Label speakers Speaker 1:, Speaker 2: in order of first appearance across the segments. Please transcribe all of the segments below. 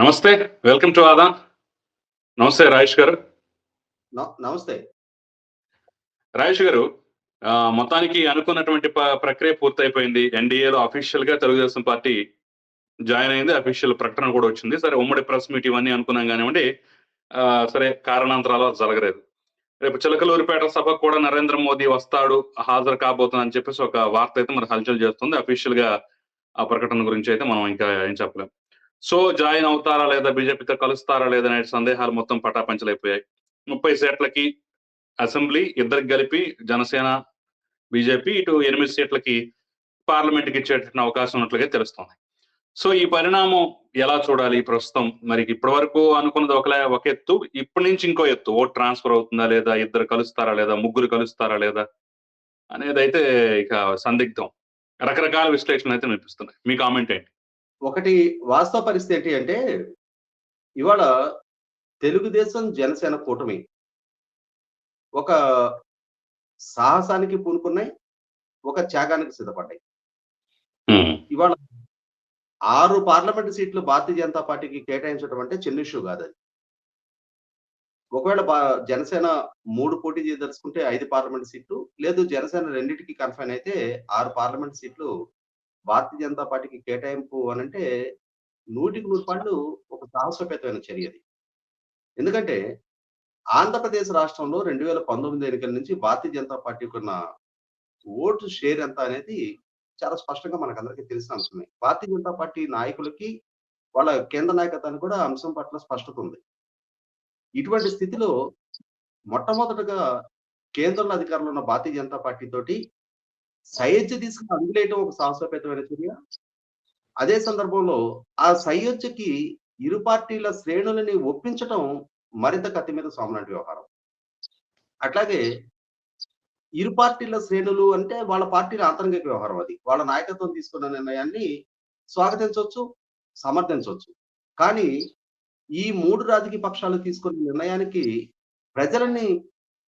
Speaker 1: నమస్తే welcome to ఆదా నమస్తే రాజేష్ గారు నమస్తే రాజేష్ గారు మొత్తానికి అనుకున్నటువంటి ప్రక్రియ పూర్తయిపోయింది ఎన్డీఏలో అఫీషియల్ గా తెలుగుదేశం పార్టీ జాయిన్ అయింది అఫీషియల్ ప్రకటన కూడా వచ్చింది సరే ఉమ్మడి ప్రెస్ మీట్ ఇవన్నీ అనుకున్నాం కానివ్వండి సరే కారణాంతరాలు జరగలేదు రేపు చిలకలూరిపేట సభకు కూడా నరేంద్ర మోదీ వస్తాడు హాజరు కాబోతుందని చెప్పేసి ఒక వార్త అయితే మరి హల్చల్ చేస్తుంది అఫీషియల్ గా ఆ ప్రకటన గురించి అయితే మనం ఇంకా ఏం చెప్పలేము సో జాయిన్ అవుతారా లేదా బీజేపీతో కలుస్తారా లేదా అనే సందేహాలు మొత్తం పటాపంచలైపోయాయి ముప్పై సీట్లకి అసెంబ్లీ ఇద్దరికి కలిపి జనసేన బీజేపీ ఇటు ఎనిమిది సీట్లకి పార్లమెంట్కి ఇచ్చేటటువంటి అవకాశం ఉన్నట్లుగా తెలుస్తుంది సో ఈ పరిణామం ఎలా చూడాలి ప్రస్తుతం మరి ఇప్పటి వరకు అనుకున్నది ఒకలా ఒక ఎత్తు ఇప్పటి నుంచి ఇంకో ఎత్తు ఓట్ ట్రాన్స్ఫర్ అవుతుందా లేదా ఇద్దరు కలుస్తారా లేదా ముగ్గురు కలుస్తారా లేదా అనేది అయితే ఇక సందిగ్ధం రకరకాల విశ్లేషణ అయితే వినిపిస్తున్నాయి మీ కామెంట్ ఏంటి
Speaker 2: ఒకటి వాస్తవ పరిస్థితి ఏంటి అంటే ఇవాళ తెలుగుదేశం జనసేన కూటమి ఒక సాహసానికి పూనుకున్నాయి ఒక త్యాగానికి సిద్ధపడ్డాయి ఇవాళ ఆరు పార్లమెంట్ సీట్లు భారతీయ జనతా పార్టీకి కేటాయించడం అంటే ఇష్యూ కాదు అది ఒకవేళ జనసేన మూడు పోటీ చేయదలుచుకుంటే ఐదు పార్లమెంట్ సీట్లు లేదు జనసేన రెండింటికి కన్ఫైన్ అయితే ఆరు పార్లమెంట్ సీట్లు భారతీయ జనతా పార్టీకి కేటాయింపు అని అంటే నూటికి నూరు పండ్లు ఒక సాహసోపేతమైన చర్య అది ఎందుకంటే ఆంధ్రప్రదేశ్ రాష్ట్రంలో రెండు వేల పంతొమ్మిది ఎన్నికల నుంచి భారతీయ జనతా పార్టీకి ఉన్న ఓటు షేర్ ఎంత అనేది చాలా స్పష్టంగా అందరికీ తెలిసిన అంశమే భారతీయ జనతా పార్టీ నాయకులకి వాళ్ళ కేంద్ర నాయకత్వాన్ని కూడా అంశం పట్ల స్పష్టత ఉంది ఇటువంటి స్థితిలో మొట్టమొదటగా కేంద్రంలో అధికారంలో ఉన్న భారతీయ జనతా పార్టీ తోటి సయోధ్య తీసుకుని అందులేయటం ఒక సాహసోపేతమైన చర్య అదే సందర్భంలో ఆ సయోధ్యకి ఇరు పార్టీల శ్రేణులని ఒప్పించటం మరింత కత్తి మీద సామ్రాట్ వ్యవహారం అట్లాగే ఇరు పార్టీల శ్రేణులు అంటే వాళ్ళ పార్టీల ఆంతరంగిక వ్యవహారం అది వాళ్ళ నాయకత్వం తీసుకున్న నిర్ణయాన్ని స్వాగతించవచ్చు సమర్థించవచ్చు కానీ ఈ మూడు రాజకీయ పక్షాలు తీసుకున్న నిర్ణయానికి ప్రజలని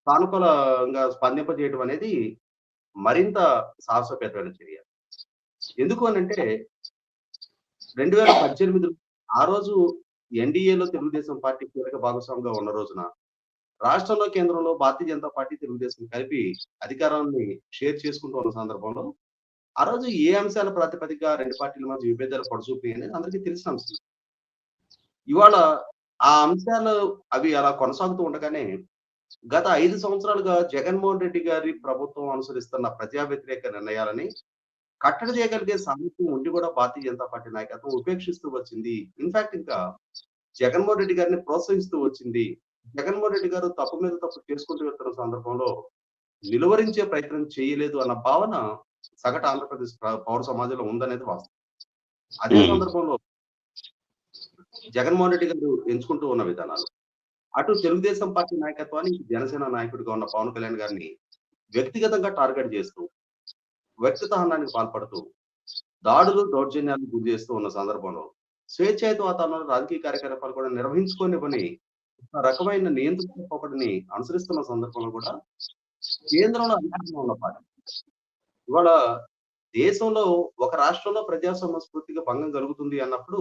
Speaker 2: సానుకూలంగా స్పందింపజేయడం అనేది మరింత సాహసోపేతమైన చర్య ఎందుకు అని అంటే రెండు వేల పద్దెనిమిది ఆ రోజు ఎన్డీఏలో తెలుగుదేశం పార్టీ కీలక భాగస్వామిగా ఉన్న రోజున రాష్ట్రంలో కేంద్రంలో భారతీయ జనతా పార్టీ తెలుగుదేశం కలిపి అధికారాన్ని షేర్ చేసుకుంటూ ఉన్న సందర్భంలో ఆ రోజు ఏ అంశాల ప్రాతిపదికగా రెండు పార్టీల మధ్య విభేదాలు పడుచూపాయి అనేది అందరికీ తెలిసిన అంశం ఇవాళ ఆ అంశాలు అవి అలా కొనసాగుతూ ఉండగానే గత ఐదు సంవత్సరాలుగా జగన్మోహన్ రెడ్డి గారి ప్రభుత్వం అనుసరిస్తున్న ప్రజా వ్యతిరేక నిర్ణయాలని కట్టడి చేయగలిగే సామర్థ్యం ఉండి కూడా భారతీయ జనతా పార్టీ నాయకత్వం ఉపేక్షిస్తూ వచ్చింది ఇన్ఫాక్ట్ ఇంకా జగన్మోహన్ రెడ్డి గారిని ప్రోత్సహిస్తూ వచ్చింది జగన్మోహన్ రెడ్డి గారు తప్పు మీద తప్పు చేసుకుంటూ వెళ్తున్న సందర్భంలో నిలువరించే ప్రయత్నం చేయలేదు అన్న భావన సగటు ఆంధ్రప్రదేశ్ పౌర సమాజంలో ఉందనేది వాస్తవం అదే hmm. సందర్భంలో జగన్మోహన్ రెడ్డి గారు ఎంచుకుంటూ ఉన్న విధానాలు అటు తెలుగుదేశం పార్టీ నాయకత్వాన్ని జనసేన నాయకుడిగా ఉన్న పవన్ కళ్యాణ్ గారిని వ్యక్తిగతంగా టార్గెట్ చేస్తూ వ్యక్తితహనానికి పాల్పడుతూ దాడులు దౌర్జన్యాలు గురి చేస్తూ ఉన్న సందర్భంలో స్వేచ్ఛాయుత వాతావరణంలో రాజకీయ కార్యకలాపాలు కూడా నిర్వహించుకోనివ్వని ఒక రకమైన నియంత్రణ ఒకటిని అనుసరిస్తున్న సందర్భంలో కూడా కేంద్రంలో అధికారంలో ఉన్న పార్టీ ఇవాళ దేశంలో ఒక రాష్ట్రంలో ప్రజాస్వామ్య స్ఫూర్తికి భంగం కలుగుతుంది అన్నప్పుడు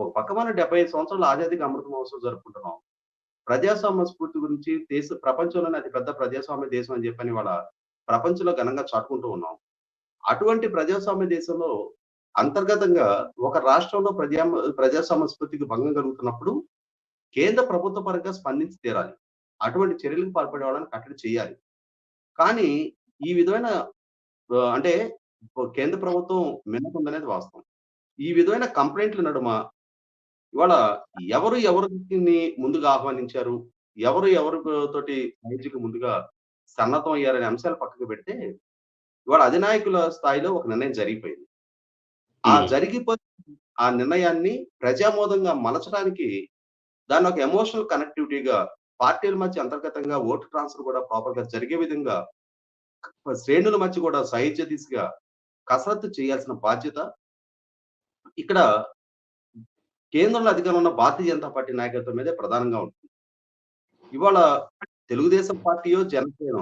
Speaker 2: ఒక పక్క మన డెబ్బై ఐదు సంవత్సరాలు ఆజాదీకి అమృత మహోత్సవం జరుపుకుంటున్నాం ప్రజాస్వామ్య స్ఫూర్తి గురించి దేశ ప్రపంచంలోనే అతి పెద్ద ప్రజాస్వామ్య దేశం అని చెప్పని వాళ్ళ ప్రపంచంలో ఘనంగా చాటుకుంటూ ఉన్నాం అటువంటి ప్రజాస్వామ్య దేశంలో అంతర్గతంగా ఒక రాష్ట్రంలో ప్రజా ప్రజాస్వామ్య స్ఫూర్తికి భంగం కలుగుతున్నప్పుడు కేంద్ర ప్రభుత్వ పరంగా స్పందించి తీరాలి అటువంటి చర్యలకు పాల్పడే వాళ్ళని కట్టడి చేయాలి కానీ ఈ విధమైన అంటే కేంద్ర ప్రభుత్వం మినకుందనేది వాస్తవం ఈ విధమైన కంప్లైంట్ల నడుమ ఇవాళ ఎవరు ఎవరిని ముందుగా ఆహ్వానించారు ఎవరు ఎవరితోటి మ్యూజిక్ ముందుగా సన్నతం అయ్యారనే అంశాలు పక్కకు పెడితే ఇవాళ అధినాయకుల స్థాయిలో ఒక నిర్ణయం జరిగిపోయింది ఆ జరిగిపోయి ఆ నిర్ణయాన్ని ప్రజామోదంగా మలచడానికి దాన్ని ఒక ఎమోషనల్ కనెక్టివిటీగా పార్టీల మధ్య అంతర్గతంగా ఓటు ట్రాన్స్ఫర్ కూడా ప్రాపర్ గా జరిగే విధంగా శ్రేణుల మధ్య కూడా సాహిత్య దిశగా కసరత్తు చేయాల్సిన బాధ్యత ఇక్కడ కేంద్రంలో అధికారంలో ఉన్న భారతీయ జనతా పార్టీ నాయకత్వం మీదే ప్రధానంగా ఉంటుంది ఇవాళ తెలుగుదేశం పార్టీయో జనసేన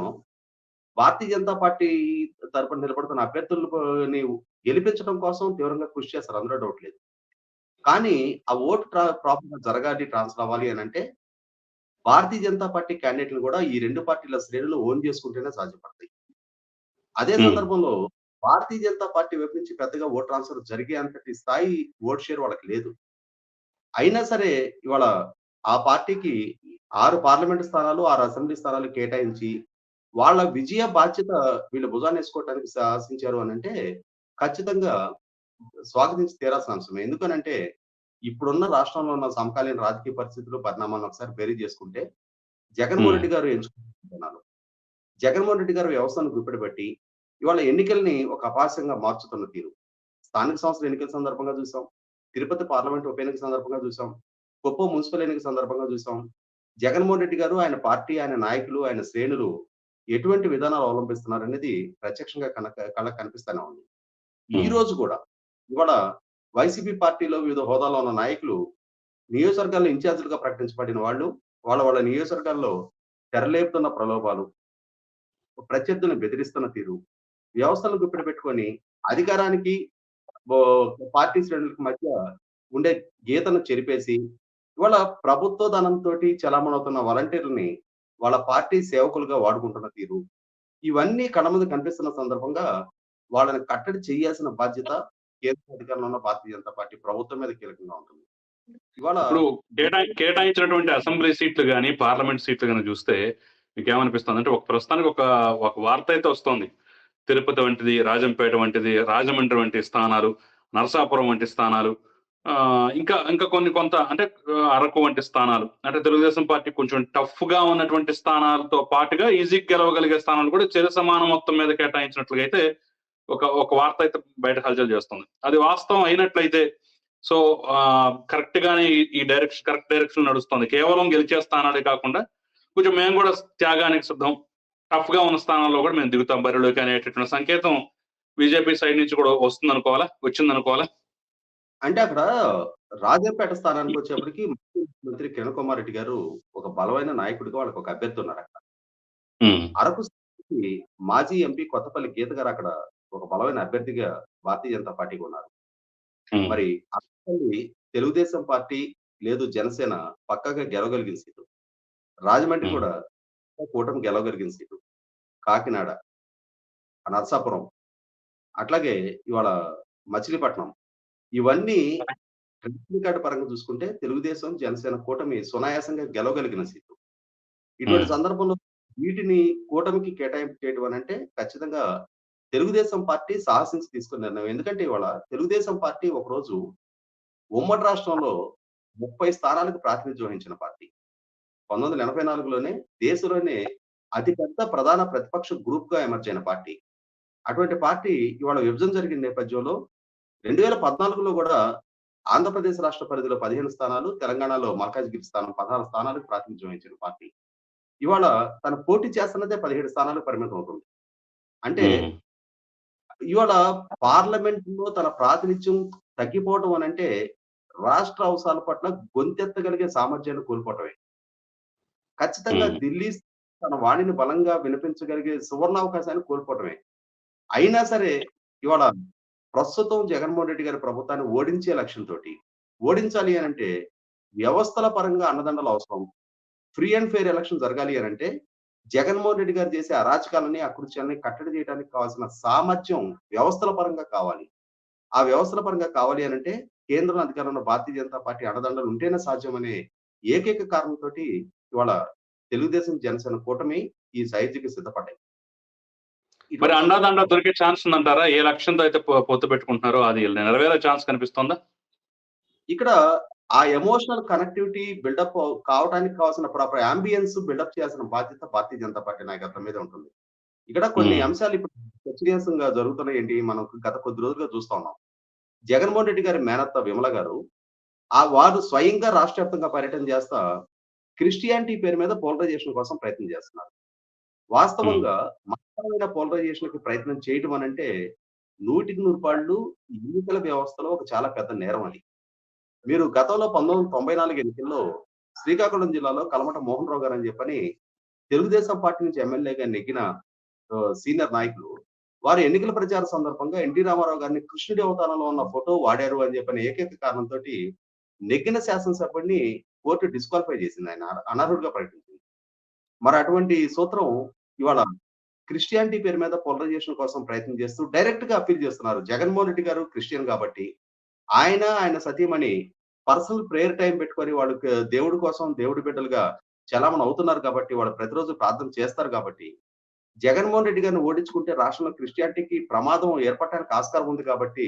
Speaker 2: భారతీయ జనతా పార్టీ తరపున నిలబడుతున్న అభ్యర్థులని గెలిపించడం కోసం తీవ్రంగా కృషి చేస్తారు అందులో డౌట్ లేదు కానీ ఆ ఓటు ట్రా ప్రాపర్గా జరగాలి ట్రాన్స్ఫర్ అవ్వాలి అని అంటే భారతీయ జనతా పార్టీ క్యాండిడేట్లు కూడా ఈ రెండు పార్టీల శ్రేణులు ఓన్ చేసుకుంటేనే సాధ్యపడతాయి అదే సందర్భంలో భారతీయ జనతా పార్టీ వైపు నుంచి పెద్దగా ఓట్ ట్రాన్స్ఫర్ జరిగే అంతటి స్థాయి ఓట్ షేర్ వాళ్ళకి లేదు అయినా సరే ఇవాళ ఆ పార్టీకి ఆరు పార్లమెంటు స్థానాలు ఆరు అసెంబ్లీ స్థానాలు కేటాయించి వాళ్ళ విజయ బాధ్యత వీళ్ళు భుజాన్ని వేసుకోవటానికి శాసించారు అని అంటే ఖచ్చితంగా స్వాగతించి తీరాల్సిన అంశం ఎందుకనంటే ఇప్పుడున్న రాష్ట్రంలో ఉన్న సమకాలీన రాజకీయ పరిస్థితులు పరిణామాలను ఒకసారి బేరీ చేసుకుంటే జగన్మోహన్ రెడ్డి గారు ఎంచుకున్నారు జగన్మోహన్ రెడ్డి గారు వ్యవస్థను గుప్పెడబట్టి ఇవాళ ఎన్నికల్ని ఒక అపాస్యంగా మార్చుతున్న తీరు స్థానిక సంస్థల ఎన్నికల సందర్భంగా చూసాం తిరుపతి పార్లమెంట్ ఉప ఎన్నిక సందర్భంగా చూసాం గొప్ప మున్సిపల్ ఎన్నిక సందర్భంగా చూసాం జగన్మోహన్ రెడ్డి గారు ఆయన పార్టీ ఆయన నాయకులు ఆయన శ్రేణులు ఎటువంటి విధానాలు అవలంబిస్తున్నారు అనేది ప్రత్యక్షంగా కనుక కళ్ళకు కనిపిస్తూనే ఉంది ఈ రోజు కూడా ఇవాళ వైసీపీ పార్టీలో వివిధ హోదాలో ఉన్న నాయకులు నియోజకవర్గాల్లో ఇన్ఛార్జీలుగా ప్రకటించబడిన వాళ్ళు వాళ్ళ వాళ్ళ నియోజకవర్గాల్లో తెరలేపుతున్న ప్రలోభాలు ప్రత్యర్థులను బెదిరిస్తున్న తీరు వ్యవస్థలను గుప్పెడు పెట్టుకొని అధికారానికి పార్టీ శ్రేణులకు మధ్య ఉండే గీతను చెరిపేసి ఇవాళ ప్రభుత్వ ధనంతో చలామణవుతున్న వాలంటీర్లని వాళ్ళ పార్టీ సేవకులుగా వాడుకుంటున్న తీరు ఇవన్నీ కళ్ళ కనిపిస్తున్న సందర్భంగా వాళ్ళని కట్టడి చేయాల్సిన బాధ్యత కేంద్ర అధికారంలో ఉన్న భారతీయ జనతా పార్టీ ప్రభుత్వం మీద కీలకంగా ఉంటుంది
Speaker 1: ఇవాళ కేటాయించినటువంటి అసెంబ్లీ సీట్లు కానీ పార్లమెంట్ సీట్లు కానీ చూస్తే మీకేమనిపిస్తుంది అంటే ఒక ప్రస్తుతానికి ఒక ఒక వార్త అయితే వస్తుంది తిరుపతి వంటిది రాజంపేట వంటిది రాజమండ్రి వంటి స్థానాలు నరసాపురం వంటి స్థానాలు ఇంకా ఇంకా కొన్ని కొంత అంటే అరకు వంటి స్థానాలు అంటే తెలుగుదేశం పార్టీ కొంచెం టఫ్ గా ఉన్నటువంటి స్థానాలతో పాటుగా ఈజీగా గెలవగలిగే స్థానాలు కూడా చిర సమాన మొత్తం మీద కేటాయించినట్లుగా అయితే ఒక ఒక వార్త అయితే బయట హల్చల్ చేస్తుంది అది వాస్తవం అయినట్లయితే సో కరెక్ట్ గానే ఈ డైరెక్షన్ కరెక్ట్ డైరెక్షన్ నడుస్తుంది కేవలం గెలిచే స్థానాలే కాకుండా కొంచెం మేము కూడా త్యాగానికి సిద్ధం టఫ్ గా ఉన్న స్థానాల్లో కూడా మేము దిగుతాం బరిలోకి అనేటటువంటి సంకేతం బీజేపీ సైడ్ నుంచి కూడా వస్తుంది అనుకోవాలా వచ్చింది అనుకోవాలా
Speaker 2: అంటే అక్కడ రాజంపేట స్థానానికి వచ్చేప్పటికి మంత్రి కిరణ్ కుమార్ రెడ్డి గారు ఒక బలమైన నాయకుడిగా వాళ్ళకి ఒక అభ్యర్థి ఉన్నారు అక్కడ అరకు మాజీ ఎంపీ కొత్తపల్లి గీత గారు అక్కడ ఒక బలమైన అభ్యర్థిగా భారతీయ జనతా పార్టీకి ఉన్నారు మరి అరకుపల్లి తెలుగుదేశం పార్టీ లేదు జనసేన పక్కగా గెలవగలిగిన సీటు రాజమండ్రి కూడా కూటమి గెలవగలిగిన సీటు కాకినాడ నరసాపురం అట్లాగే ఇవాళ మచిలీపట్నం ఇవన్నీ కార్డు పరంగా చూసుకుంటే తెలుగుదేశం జనసేన కూటమి సునాయాసంగా గెలవగలిగిన సీటు ఇటువంటి సందర్భంలో వీటిని కూటమికి కేటాయింపు చేయడం అని అంటే ఖచ్చితంగా తెలుగుదేశం పార్టీ సాహసించి తీసుకున్న నిర్ణయం ఎందుకంటే ఇవాళ తెలుగుదేశం పార్టీ ఒకరోజు ఉమ్మడి రాష్ట్రంలో ముప్పై స్థానాలకు ప్రాతినిధ్యం వహించిన పార్టీ పంతొమ్మిది వందల ఎనభై నాలుగులోనే దేశంలోనే అతిపెద్ద ప్రధాన ప్రతిపక్ష గ్రూప్ గా ఎమర్జ్ అయిన పార్టీ అటువంటి పార్టీ ఇవాళ విభజన జరిగిన నేపథ్యంలో రెండు వేల పద్నాలుగులో కూడా ఆంధ్రప్రదేశ్ రాష్ట్ర పరిధిలో పదిహేను స్థానాలు తెలంగాణలో మల్కాజ్గిరి స్థానం పదహారు స్థానాలకు ప్రాతినిధ్యం వహించిన పార్టీ ఇవాళ తన పోటీ చేస్తున్నదే పదిహేడు స్థానాలు పరిమితం అవుతుంది అంటే ఇవాళ పార్లమెంట్ లో తన ప్రాతినిధ్యం తగ్గిపోవడం అని అంటే రాష్ట్ర అవసరాల పట్ల గొంతెత్తగలిగే సామర్థ్యాన్ని కోల్పోవటమే ఖచ్చితంగా ఢిల్లీ తన వాణిని బలంగా వినిపించగలిగే సువర్ణావకాశాన్ని కోల్పోవటమే అయినా సరే ఇవాళ ప్రస్తుతం జగన్మోహన్ రెడ్డి గారి ప్రభుత్వాన్ని ఓడించే లక్ష్యంతో ఓడించాలి అని అంటే వ్యవస్థల పరంగా అన్నదండలు అవసరం ఫ్రీ అండ్ ఫెయిర్ ఎలక్షన్ జరగాలి అని అంటే జగన్మోహన్ రెడ్డి గారు చేసే అరాచకాలని అకృత్యాలని కట్టడి చేయడానికి కావాల్సిన సామర్థ్యం వ్యవస్థల పరంగా కావాలి ఆ వ్యవస్థల పరంగా కావాలి అని అంటే కేంద్రం అధికారంలో భారతీయ జనతా పార్టీ అన్నదండలు ఉంటేనే సాధ్యమనే ఏకైక కారణంతో ఇవాళ తెలుగుదేశం జనసేన కూటమి ఈ సైజుకి సిద్ధపడ్డాయి
Speaker 1: మరి అండాదండ దొరికే ఛాన్స్ ఉందంటారా ఏ లక్ష్యంతో అయితే పొత్తు పెట్టుకుంటున్నారో అది నెరవేరే ఛాన్స్ కనిపిస్తుందా
Speaker 2: ఇక్కడ ఆ ఎమోషనల్ కనెక్టివిటీ బిల్డప్ కావడానికి కావాల్సిన ప్రాపర్ అంబియన్స్ బిల్డప్ చేయాల్సిన బాధ్యత భారతీయ జనతా పార్టీ నాయకత్వం మీద ఉంటుంది ఇక్కడ కొన్ని అంశాలు ఇప్పుడు చర్చనీయాంశంగా జరుగుతున్నాయి ఏంటి మనం గత కొద్ది రోజులుగా చూస్తా ఉన్నాం జగన్మోహన్ రెడ్డి గారి మేనత్త విమల గారు ఆ వారు స్వయంగా రాష్ట్ర వ్యాప్తంగా పర్యటన చేస్తా క్రిస్టియానిటీ పేరు మీద పోలరైజేషన్ కోసం ప్రయత్నం చేస్తున్నారు వాస్తవంగా మతపరమైన పోలరైజేషన్ కి ప్రయత్నం చేయటం అంటే నూటికి నూరు పాళ్ళు ఎన్నికల వ్యవస్థలో ఒక చాలా పెద్ద నేరం అది మీరు గతంలో పంతొమ్మిది వందల తొంభై నాలుగు ఎన్నికల్లో శ్రీకాకుళం జిల్లాలో కలమట మోహన్ రావు గారు అని చెప్పని తెలుగుదేశం పార్టీ నుంచి ఎమ్మెల్యేగా నెగ్గిన సీనియర్ నాయకులు వారు ఎన్నికల ప్రచార సందర్భంగా ఎన్టీ రామారావు గారిని కృష్ణుడి అవతారంలో ఉన్న ఫోటో వాడారు అని చెప్పిన ఏకైక కారణంతో నెగ్గిన శాసనసభ్యుడిని కోర్టు డిస్క్వాలిఫై చేసింది ఆయన అనర్హుడిగా ప్రకటించింది మరి అటువంటి సూత్రం ఇవాళ క్రిస్టియానిటీ పేరు మీద పోలరైజేషన్ కోసం ప్రయత్నం చేస్తూ డైరెక్ట్ గా అప్పీల్ చేస్తున్నారు జగన్మోహన్ రెడ్డి గారు క్రిస్టియన్ కాబట్టి ఆయన ఆయన సతీమణి పర్సనల్ ప్రేయర్ టైం పెట్టుకొని వాళ్ళు దేవుడి కోసం దేవుడి బిడ్డలుగా చలామణ అవుతున్నారు కాబట్టి వాళ్ళు ప్రతిరోజు ప్రార్థన చేస్తారు కాబట్టి జగన్మోహన్ రెడ్డి గారిని ఓడించుకుంటే రాష్ట్రంలో క్రిస్టియానిటీకి ప్రమాదం ఏర్పడటానికి ఆస్కారం ఉంది కాబట్టి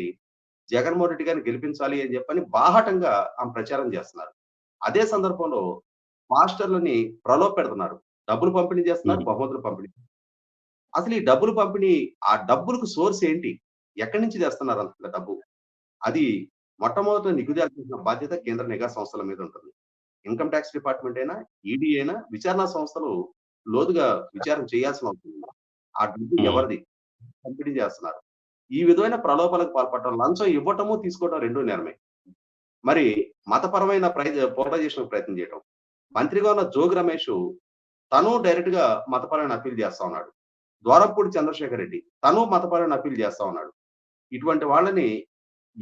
Speaker 2: జగన్మోహన్ రెడ్డి గారిని గెలిపించాలి అని చెప్పని బాహటంగా ఆమె ప్రచారం చేస్తున్నారు అదే సందర్భంలో మాస్టర్లని ప్రలోభ పెడుతున్నారు డబ్బులు పంపిణీ చేస్తున్నారు బహుమతులు పంపిణీ అసలు ఈ డబ్బులు పంపిణీ ఆ డబ్బులకు సోర్స్ ఏంటి ఎక్కడి నుంచి తెస్తున్నారు అంత డబ్బు అది మొట్టమొదట నిగుదేల్సిన బాధ్యత కేంద్ర నిఘా సంస్థల మీద ఉంటుంది ఇన్కమ్ ట్యాక్స్ డిపార్ట్మెంట్ అయినా ఈడీ అయినా విచారణ సంస్థలు లోతుగా విచారణ చేయాల్సిన అవసరం ఆ డబ్బు ఎవరిది పంపిణీ చేస్తున్నారు ఈ విధమైన ప్రలోభాలకు పాల్పడటం లంచం ఇవ్వటము తీసుకోవటం రెండు నేరమే మరి మతపరమైన పోలరైజేషన్ ప్రయత్నం చేయడం మంత్రిగా ఉన్న జోగి రమేష్ తను డైరెక్ట్ గా మతపరమైన అప్పీల్ చేస్తా ఉన్నాడు ద్వారపూడి చంద్రశేఖర్ రెడ్డి తను మతపరమైన అప్పీల్ చేస్తా ఉన్నాడు ఇటువంటి వాళ్ళని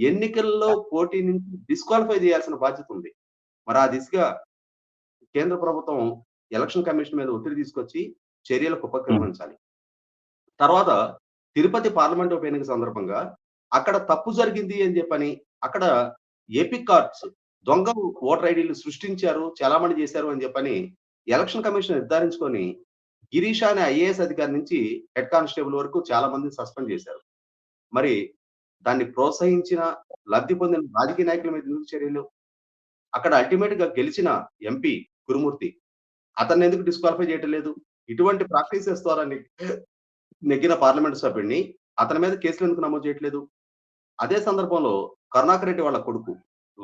Speaker 2: ఎన్నికల్లో పోటీ నుంచి డిస్క్వాలిఫై చేయాల్సిన బాధ్యత ఉంది మరి ఆ దిశగా కేంద్ర ప్రభుత్వం ఎలక్షన్ కమిషన్ మీద ఒత్తిడి తీసుకొచ్చి చర్యలకు ఉపక్రమించాలి తర్వాత తిరుపతి పార్లమెంట్ ఉప ఎన్నిక సందర్భంగా అక్కడ తప్పు జరిగింది అని చెప్పని అక్కడ ఏపీ కార్డ్స్ దొంగ ఓటర్ ఐడీలు సృష్టించారు చలామణి చేశారు అని చెప్పని ఎలక్షన్ కమిషన్ నిర్ధారించుకొని గిరీష్ అనే ఐఏఎస్ అధికారి నుంచి హెడ్ కానిస్టేబుల్ వరకు చాలా మందిని సస్పెండ్ చేశారు మరి దాన్ని ప్రోత్సహించిన లబ్ధి పొందిన రాజకీయ నాయకుల మీద ఎందుకు చర్యలు అక్కడ అల్టిమేట్ గా గెలిచిన ఎంపీ గురుమూర్తి అతన్ని ఎందుకు డిస్క్వాలిఫై చేయటం లేదు ఇటువంటి ప్రాక్టీసెస్ ద్వారా నెగ్గిన పార్లమెంట్ సభ్యుడిని అతని మీద కేసులు ఎందుకు నమోదు చేయట్లేదు అదే సందర్భంలో కరుణాకర్ రెడ్డి వాళ్ళ కొడుకు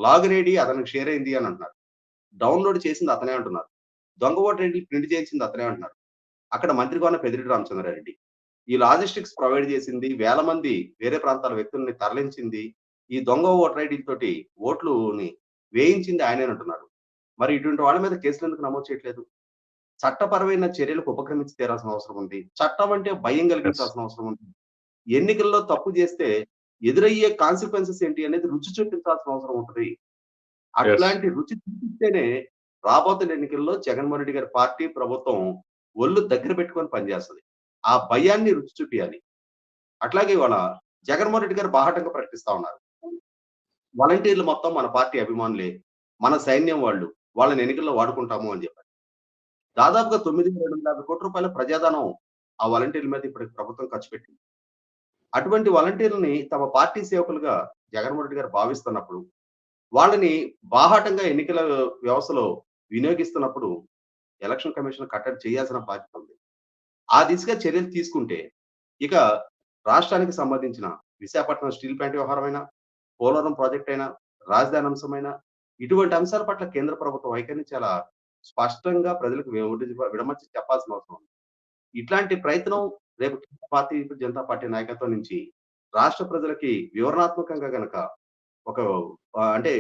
Speaker 2: లాగ్ రెడీ అతనికి షేర్ అయింది అని అంటున్నారు డౌన్లోడ్ చేసింది అతనే అంటున్నారు దొంగ ఓటు రెడ్డి ప్రింట్ చేసింది అతనే అంటున్నారు అక్కడ మంత్రి మంత్రిగా పెదిరెడ్డి రామచంద్రారెడ్డి ఈ లాజిస్టిక్స్ ప్రొవైడ్ చేసింది వేల మంది వేరే ప్రాంతాల వ్యక్తుల్ని తరలించింది ఈ దొంగ ఓటర్ ఐడి తోటి ఓట్లుని వేయించింది ఆయనే అంటున్నారు మరి ఇటువంటి వాళ్ళ మీద కేసులు ఎందుకు నమోదు చేయట్లేదు చట్టపరమైన చర్యలకు ఉపక్రమించి తీరాల్సిన అవసరం ఉంది చట్టం అంటే భయం కలిగించాల్సిన అవసరం ఉంది ఎన్నికల్లో తప్పు చేస్తే ఎదురయ్యే కాన్సిక్వెన్సెస్ ఏంటి అనేది రుచి చూపించాల్సిన అవసరం ఉంటుంది అట్లాంటి రుచి చూపిస్తేనే రాబోతున్న ఎన్నికల్లో జగన్మోహన్ రెడ్డి గారి పార్టీ ప్రభుత్వం ఒళ్ళు దగ్గర పెట్టుకొని పనిచేస్తుంది ఆ భయాన్ని రుచి చూపించాలి అట్లాగే ఇవాళ జగన్మోహన్ రెడ్డి గారు బాహటంగా ప్రకటిస్తా ఉన్నారు వాలంటీర్లు మొత్తం మన పార్టీ అభిమానులే మన సైన్యం వాళ్ళు వాళ్ళని ఎన్నికల్లో వాడుకుంటాము అని చెప్పారు దాదాపుగా తొమ్మిది వేల యాభై కోట్ల రూపాయల ప్రజాధనం ఆ వాలంటీర్ల మీద ఇప్పటికి ప్రభుత్వం ఖర్చు పెట్టింది అటువంటి వాలంటీర్లని తమ పార్టీ సేవకులుగా జగన్మోహన్ రెడ్డి గారు భావిస్తున్నప్పుడు వాళ్ళని బాహాటంగా ఎన్నికల వ్యవస్థలో వినియోగిస్తున్నప్పుడు ఎలక్షన్ కమిషన్ కట్టడి చేయాల్సిన బాధ్యత ఉంది ఆ దిశగా చర్యలు తీసుకుంటే ఇక రాష్ట్రానికి సంబంధించిన విశాఖపట్నం స్టీల్ ప్లాంట్ వ్యవహారమైన పోలవరం ప్రాజెక్ట్ అయినా రాజధాని అంశమైన ఇటువంటి అంశాల పట్ల కేంద్ర ప్రభుత్వం వైఖరిని చాలా స్పష్టంగా ప్రజలకు విడమర్చి చెప్పాల్సిన అవసరం ఉంది ఇట్లాంటి ప్రయత్నం రేపు పార్టీ జనతా పార్టీ నాయకత్వం నుంచి రాష్ట్ర ప్రజలకి వివరణాత్మకంగా గనక ఒక అంటే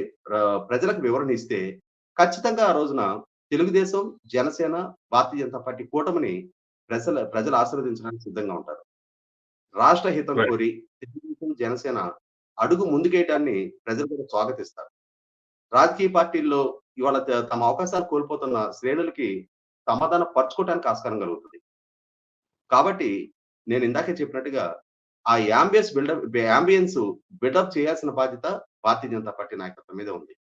Speaker 2: ప్రజలకు వివరణ ఇస్తే ఖచ్చితంగా ఆ రోజున తెలుగుదేశం జనసేన భారతీయ జనతా పార్టీ కూటమిని ప్రజల ప్రజలు ఆశీర్వదించడానికి సిద్ధంగా ఉంటారు రాష్ట్ర హితం కోరి తెలుగుదేశం జనసేన అడుగు ముందుకేయటాన్ని ప్రజలు కూడా స్వాగతిస్తారు రాజకీయ పార్టీల్లో ఇవాళ తమ అవకాశాలు కోల్పోతున్న శ్రేణులకి సమాధానం పరచుకోవడానికి ఆస్కారం కలుగుతుంది కాబట్టి నేను ఇందాకే చెప్పినట్టుగా ఆ యాంబియన్స్ బిల్డప్ యాంబియన్స్ బిల్డప్ చేయాల్సిన బాధ్యత భారతీయ జనతా పార్టీ నాయకత్వం మీద ఉంది